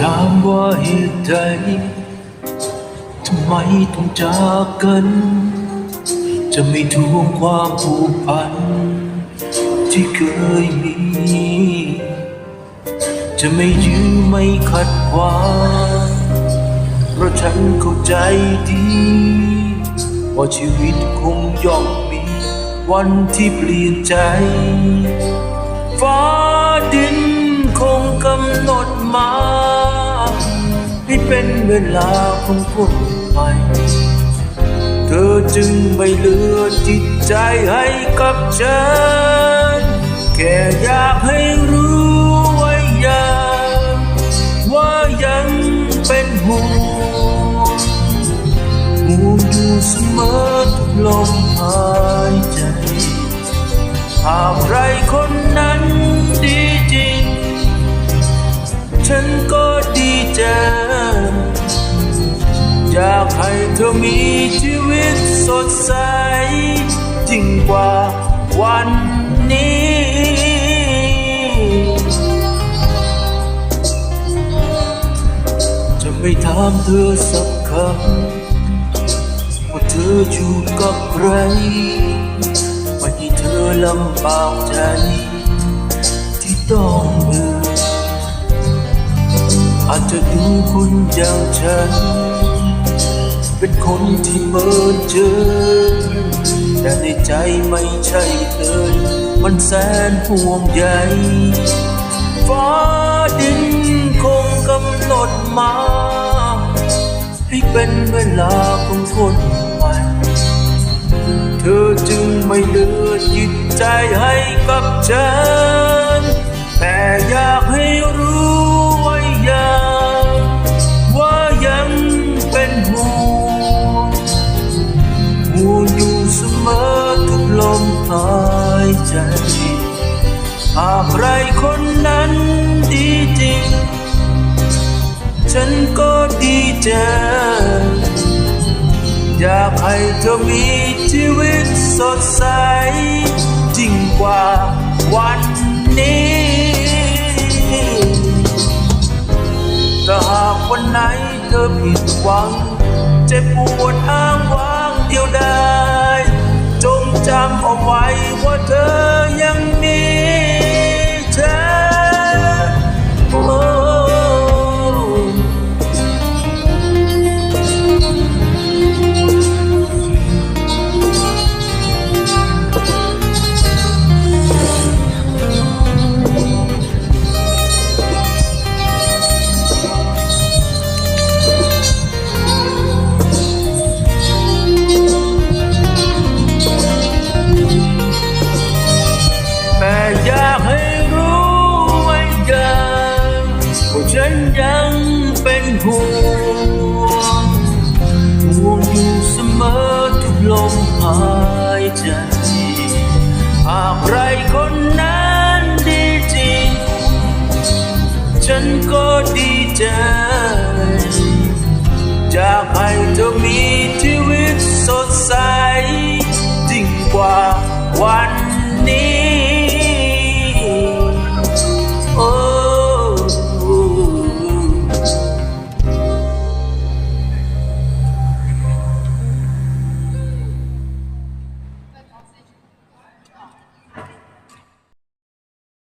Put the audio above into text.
ถามว่าเหตุใดทำไมต้องจากกัน จะไม่ทวงความผูกพัน ที่เคยมี จะไม่ยื้อไม่ขัดขวางเพราะฉันเข้าใจดี ว่าชีวิตคงย่อมมี วันที่เปลี่ยนใจ ฟ้าดิน ให้เป็นเวลาของคนใหม่เธอจึงไม่เหลือจิตใจให้กับฉัน แค่อยากให้รู้ไว้อย่างว่ายังเป็นห่วงห่วงอยู่เสมอทุกลมหายใจหากใครคน ธอมีชีวิตสดใสยิ่งกว่าวันนี้ จะไม่ถามเธอสักคำว่าเธออยู่กับใครวันที่เธอลำบากใจ ที่ต้องเบื่ออาจจะดูคุณอย่างฉัน เป็นคนที่เมินเจอแต่ในใจไม่ใช่เธอมันแสนห่วงใยฟ้าดินคงกำหนดมาให้เป็นเวลาของคนใหม่เธอจึงไม่เลือจิตใจให้กับฉัน ลมหายใจ หากใครคนนั้นดีจริง ฉันก็ดีใจอยากให้เธอมีชีวิตสดใสยิ่งกว่าวันนี้ถ้าหากวันไหนเธอผิดหวัง เจ็บปวดอ้างว้างเดียวดาย ใครคนนั้นดีจริง ฉันก็ดีใจ จากให้เธอมีชีวิตสดใส ยิ่งกว่าวัน